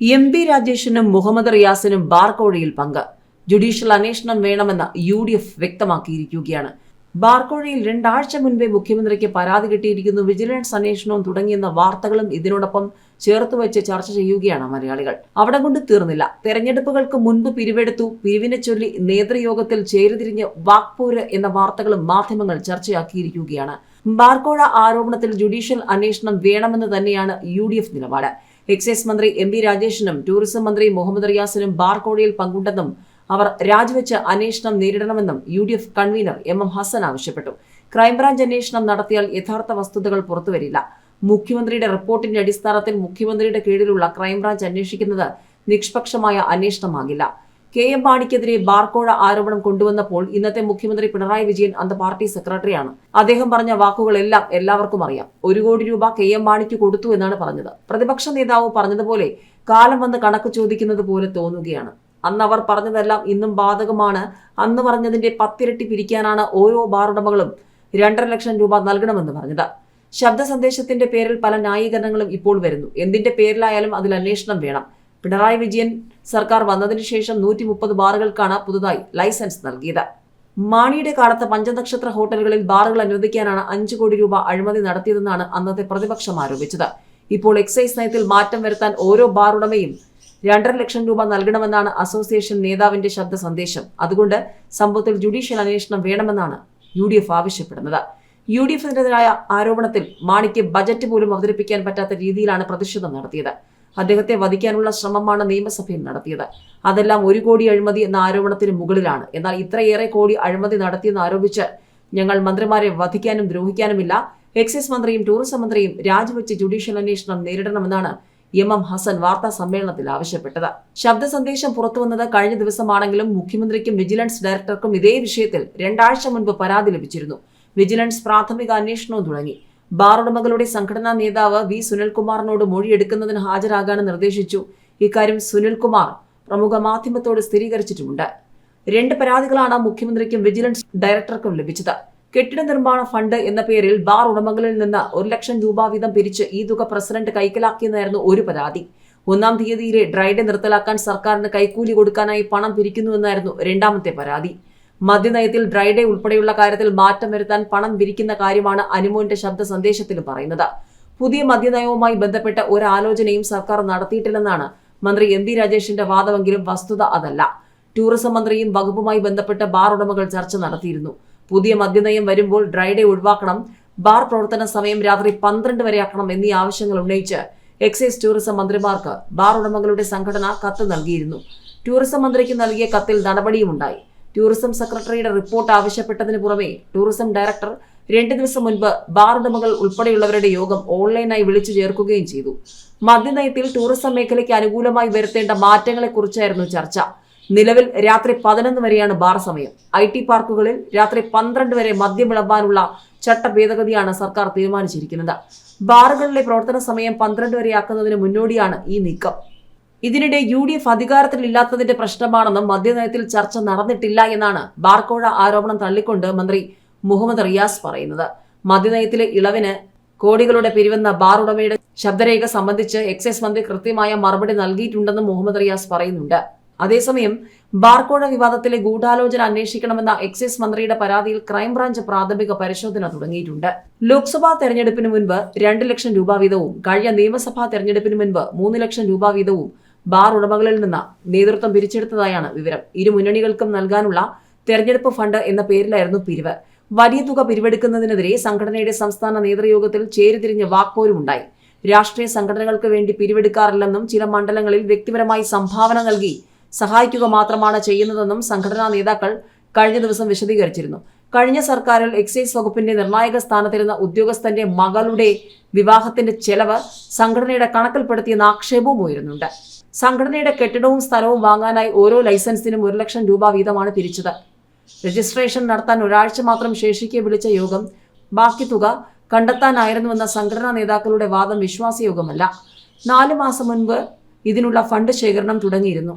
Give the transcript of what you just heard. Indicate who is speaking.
Speaker 1: M P രാജേഷിനും മുഹമ്മദ് റിയാസിനും bar കോഴയിൽ പങ്ക്. ജുഡീഷ്യൽ അന്വേഷണം വേണമെന്ന് യു ഡി എഫ് വ്യക്തമാക്കിയിരിക്കുകയാണ്. ബാർക്കോഴയിൽ രണ്ടാഴ്ച മുൻപേ മുഖ്യമന്ത്രിക്ക് പരാതി കിട്ടിയിരിക്കുന്നു. വിജിലൻസ് അന്വേഷണവും തുടങ്ങിയെന്ന വാർത്തകളും ഇതിനോടൊപ്പം ചേർത്ത് വെച്ച് ചർച്ച ചെയ്യുകയാണ് മലയാളികൾ. അവിടെ കൊണ്ട് തീർന്നില്ല. തെരഞ്ഞെടുപ്പുകൾക്ക് മുൻപ് പിരിവെടുത്തു. പിരിവിനെ ചൊല്ലി നേതൃയോഗത്തിൽ ചേരുതിരിഞ്ഞ് വാക്പോര് എന്ന വാർത്തകളും മാധ്യമങ്ങൾ ചർച്ചയാക്കിയിരിക്കുകയാണ്. ബാർക്കോഴ ആരോപണത്തിൽ ജുഡീഷ്യൽ അന്വേഷണം വേണമെന്ന് തന്നെയാണ് യു നിലപാട്. എക്സൈസ് മന്ത്രി എം വി രാജേഷിനും ടൂറിസം മന്ത്രി മുഹമ്മദ് റിയാസിനും ബാർക്കോഴയിൽ പങ്കുണ്ടെന്നും അവർ രാജിവെച്ച് അന്വേഷണം നേരിടണമെന്നും U D F convener M M Hassan ആവശ്യപ്പെട്ടു. ക്രൈംബ്രാഞ്ച് അന്വേഷണം നടത്തിയാൽ യഥാർത്ഥ വസ്തുതകൾ പുറത്തുവരില്ല. മുഖ്യമന്ത്രിയുടെ റിപ്പോർട്ടിന്റെ അടിസ്ഥാനത്തിൽ മുഖ്യമന്ത്രിയുടെ കീഴിലുള്ള ക്രൈംബ്രാഞ്ച് അന്വേഷിക്കുന്നത് നിഷ്പക്ഷമായ അന്വേഷണമാകില്ല. കെ എം മാണിക്കെതിരെ ബാർക്കോഴ ആരോപണം കൊണ്ടുവന്നപ്പോൾ ഇന്നത്തെ മുഖ്യമന്ത്രി പിണറായി വിജയൻ അന്ന് പാർട്ടി സെക്രട്ടറിയാണ്. അദ്ദേഹം പറഞ്ഞ വാക്കുകളെല്ലാം എല്ലാവർക്കും അറിയാം. ഒരു കോടി രൂപ കെ എം മാണിക്ക് കൊടുത്തു എന്നാണ് പറഞ്ഞത്. പ്രതിപക്ഷ നേതാവ് പറഞ്ഞതുപോലെ കാലം വന്ന് കണക്ക് ചോദിക്കുന്നത് പോലെ തോന്നുകയാണ്. അന്ന് അവർ പറഞ്ഞതെല്ലാം ഇന്നും ബാധകമാണ്. അന്ന് പറഞ്ഞതിന്റെ പത്തിരട്ടി പിരിക്കാനാണ് ഓരോ ബാർ ഉടമകളും രണ്ടര ലക്ഷം രൂപ നൽകണമെന്ന് പറഞ്ഞത്. ശബ്ദ സന്ദേശത്തിന്റെ പേരിൽ പല ന്യായീകരണങ്ങളും ഇപ്പോൾ വരുന്നു. എന്തിന്റെ പേരിലായാലും അതിൽ അന്വേഷണം വേണം. പിണറായി വിജയൻ സർക്കാർ വന്നതിന് ശേഷം നൂറ്റി മുപ്പത് ബാറുകൾക്കാണ് പുതുതായി ലൈസൻസ് നൽകിയത്. മാണിയുടെ കാലത്ത് പഞ്ചനക്ഷത്ര ഹോട്ടലുകളിൽ ബാറുകൾ അനുവദിക്കാനാണ് അഞ്ചു കോടി രൂപ അഴിമതി നടത്തിയതെന്നാണ് അന്നത്തെ പ്രതിപക്ഷം ആരോപിച്ചത്. ഇപ്പോൾ എക്സൈസ് നയത്തിൽ മാറ്റം വരുത്താൻ ഓരോ ബാർ ഉടമയും രണ്ടര ലക്ഷം രൂപ നൽകണമെന്നാണ് അസോസിയേഷൻ നേതാവിന്റെ ശബ്ദ സന്ദേശം അതുകൊണ്ട് സംഭവത്തിൽ ജുഡീഷ്യൽ അന്വേഷണം വേണമെന്നാണ് യു ഡി എഫ് ആവശ്യപ്പെടുന്നത്. യു ഡി എഫിനെതിരായ ആരോപണത്തിൽ മാണിക്ക് ബജറ്റ് പോലും അവതരിപ്പിക്കാൻ പറ്റാത്ത രീതിയിലാണ് പ്രതിഷേധം നടത്തിയത്. അദ്ദേഹത്തെ വധിക്കാനുള്ള ശ്രമമാണ് നിയമസഭയിൽ നടത്തിയത്. അതെല്ലാം ഒരു കോടി അഴിമതി എന്ന ആരോപണത്തിന് മുകളിലാണ്. എന്നാൽ ഇത്രയേറെ കോടി അഴിമതി നടത്തിയെന്ന് ആരോപിച്ച് ഞങ്ങൾ മന്ത്രിമാരെ വധിക്കാനും ദ്രോഹിക്കാനുമില്ല. എക്സൈസ് മന്ത്രിയും ടൂറിസം മന്ത്രിയും രാജിവെച്ച് ജുഡീഷ്യൽ അന്വേഷണം നേരിടണമെന്നാണ് എം എം ഹസൻ വാർത്താ സമ്മേളനത്തിൽ ആവശ്യപ്പെട്ടത്. ശബ്ദ സന്ദേശം പുറത്തുവന്നത് കഴിഞ്ഞ ദിവസമാണെങ്കിലും മുഖ്യമന്ത്രിക്കും വിജിലൻസ് ഡയറക്ടർക്കും ഇതേ വിഷയത്തിൽ രണ്ടാഴ്ച മുൻപ് പരാതി ലഭിച്ചിരുന്നു. വിജിലൻസ് പ്രാഥമിക അന്വേഷണവും തുടങ്ങി. ബാർ ഉടമകളുടെ സംഘടനാ നേതാവ് വി. സുനിൽകുമാറിനോട് മൊഴിയെടുക്കുന്നതിന് ഹാജരാകാൻ നിർദ്ദേശിച്ചു. ഇക്കാര്യം സുനിൽകുമാർ പ്രമുഖ മാധ്യമത്തോട് സ്ഥിരീകരിച്ചിട്ടുമുണ്ട്. രണ്ട് പരാതികളാണ് മുഖ്യമന്ത്രിക്കും വിജിലൻസ് ഡയറക്ടർക്കും ലഭിച്ചത്. കെട്ടിട നിർമ്മാണ ഫണ്ട് എന്ന പേരിൽ ബാർ ഉടമകളിൽ നിന്ന് ഒരു ലക്ഷം രൂപ വീതം പിരിച്ച് ഈ തുക പ്രസിഡന്റ് കൈക്കലാക്കിയെന്നായിരുന്നു ഒരു പരാതി. ഒന്നാം തീയതിയിലെ ഡ്രൈഡേ നിർത്തലാക്കാൻ സർക്കാരിന് കൈക്കൂലി കൊടുക്കാനായി പണം പിരിക്കുന്നുവെന്നായിരുന്നു രണ്ടാമത്തെ പരാതി. മദ്യനയത്തിൽ ഡ്രൈഡേ ഉൾപ്പെടെയുള്ള കാര്യത്തിൽ മാറ്റം വരുത്താൻ പണം വിരിക്കുന്ന കാര്യമാണ് അനുമോന്റെ ശബ്ദ സന്ദേശത്തിൽ പറയുന്നത്. പുതിയ മദ്യനയവുമായി ബന്ധപ്പെട്ട ഒരു ആലോചനയും സർക്കാർ നടത്തിയിട്ടില്ലെന്നാണ് മന്ത്രി എം വി രാജേഷിന്റെ വാദമെങ്കിലും വസ്തുത അതല്ല. ടൂറിസം മന്ത്രിയും വകുപ്പുമായി ബന്ധപ്പെട്ട ബാർ ഉടമകൾ ചർച്ച നടത്തിയിരുന്നു. പുതിയ മദ്യനയം വരുമ്പോൾ ഡ്രൈഡേ ഒഴിവാക്കണം ബാർ പ്രവർത്തന സമയം രാത്രി പന്ത്രണ്ട് ആക്കണം എന്നീ ആവശ്യങ്ങൾ ഉന്നയിച്ച് എക്സൈസ് ടൂറിസം മന്ത്രിമാർക്ക് ബാർ ഉടമകളുടെ സംഘടന കത്ത് നൽകിയിരുന്നു. ടൂറിസം മന്ത്രിക്ക് നൽകിയ കത്തിൽ നടപടിയുമുണ്ടായി. ടൂറിസം സെക്രട്ടറിയുടെ റിപ്പോർട്ട് ആവശ്യപ്പെട്ടതിന് പുറമെ ടൂറിസം ഡയറക്ടർ രണ്ട് ദിവസം മുൻപ് ബാർ ഉടമകൾ ഉൾപ്പെടെയുള്ളവരുടെ യോഗം ഓൺലൈനായി വിളിച്ചു ചേർക്കുകയും ചെയ്തു. മദ്യനയത്തിൽ ടൂറിസം മേഖലയ്ക്ക് അനുകൂലമായി വരുത്തേണ്ട മാറ്റങ്ങളെക്കുറിച്ചായിരുന്നു ചർച്ച. നിലവിൽ രാത്രി പതിനൊന്ന് വരെയാണ് ബാർ സമയം. ഐ ടി പാർക്കുകളിൽ രാത്രി പന്ത്രണ്ട് വരെ മദ്യം വിളമ്പാനുള്ള ചട്ട ഭേദഗതിയാണ് സർക്കാർ തീരുമാനിച്ചിരിക്കുന്നത്. ബാറുകളിലെ പ്രവർത്തന സമയം പന്ത്രണ്ട് വരെയാക്കുന്നതിന് മുന്നോടിയാണ് ഈ നീക്കം. ഇതിനിടെ യു ഡി എഫ് അധികാരത്തിലില്ലാത്തതിന്റെ പ്രശ്നമാണെന്നും മദ്യനയത്തിൽ ചർച്ച നടന്നിട്ടില്ല എന്നാണ് ബാർക്കോഴ ആരോപണം തള്ളിക്കൊണ്ട് മന്ത്രി മുഹമ്മദ് റിയാസ് പറയുന്നത്. മദ്യനയത്തിലെ ഇളവിന് കോടികളുടെ പിരിവെന്ന ബാർ ഉടമയുടെ ശബ്ദരേഖ സംബന്ധിച്ച് എക്സൈസ് മന്ത്രി കൃത്യമായ മറുപടി നൽകിയിട്ടുണ്ടെന്നും മുഹമ്മദ് റിയാസ് പറയുന്നുണ്ട്. അതേസമയം ബാർക്കോഴ വിവാദത്തിലെ ഗൂഢാലോചന അന്വേഷിക്കണമെന്ന എക്സൈസ് മന്ത്രിയുടെ പരാതിയിൽ ക്രൈംബ്രാഞ്ച് പ്രാഥമിക പരിശോധന തുടങ്ങിയിട്ടുണ്ട്. ലോക്സഭാ തെരഞ്ഞെടുപ്പിന് മുൻപ് രണ്ട് ലക്ഷം രൂപ വീതവും കഴിഞ്ഞ നിയമസഭാ തെരഞ്ഞെടുപ്പിന് മുൻപ് മൂന്ന് ലക്ഷം രൂപ വീതവും ബാർ ഉടമകളിൽ നിന്ന് നേതൃത്വം പിരിച്ചെടുത്തതായാണ് വിവരം. ഇരു മുന്നണികൾക്കും നൽകാനുള്ള തെരഞ്ഞെടുപ്പ് ഫണ്ട് എന്ന പേരിലായിരുന്നു പിരിവ്. വലിയ തുക പിരിവെടുക്കുന്നതിനെതിരെ സംഘടനയുടെ സംസ്ഥാന നേതൃയോഗത്തിൽ ചേരിതിരിഞ്ഞ് വാക്പോരുമുണ്ടായി. രാഷ്ട്രീയ സംഘടനകൾക്ക് വേണ്ടി പിരിവെടുക്കാറില്ലെന്നും ചില മണ്ഡലങ്ങളിൽ വ്യക്തിപരമായി സംഭാവന നൽകി സഹായിക്കുക മാത്രമാണ് ചെയ്യുന്നതെന്നും സംഘടനാ നേതാക്കൾ കഴിഞ്ഞ ദിവസം വിശദീകരിച്ചിരുന്നു. കഴിഞ്ഞ സർക്കാരിൽ എക്സൈസ് വകുപ്പിന്റെ നിർണായക സ്ഥാനത്തിരുന്ന ഉദ്യോഗസ്ഥന്റെ മകളുടെ വിവാഹത്തിന്റെ ചെലവ് സംഘടനയുടെ കണക്കിൽപ്പെടുത്തിയെന്ന ആക്ഷേപവും ഉയരുന്നുണ്ട്. സംഘടനയുടെ കെട്ടിടവും സ്ഥലവും വാങ്ങാനായി ഓരോ ലൈസൻസിനും ഒരു ലക്ഷം രൂപ വീതമാണ് പിരിച്ചത്. രജിസ്ട്രേഷൻ നടത്താൻ ഒരാഴ്ച മാത്രം ശേഷിക്കെ വിളിച്ച യോഗം ബാക്കി തുക കണ്ടെത്താനായിരുന്നുവെന്ന സംഘടനാ നേതാക്കളുടെ വാദം വിശ്വാസയോഗ്യമല്ല നാല് മാസം മുൻപ് ഇതിനുള്ള ഫണ്ട് ശേഖരണം തുടങ്ങിയിരുന്നു.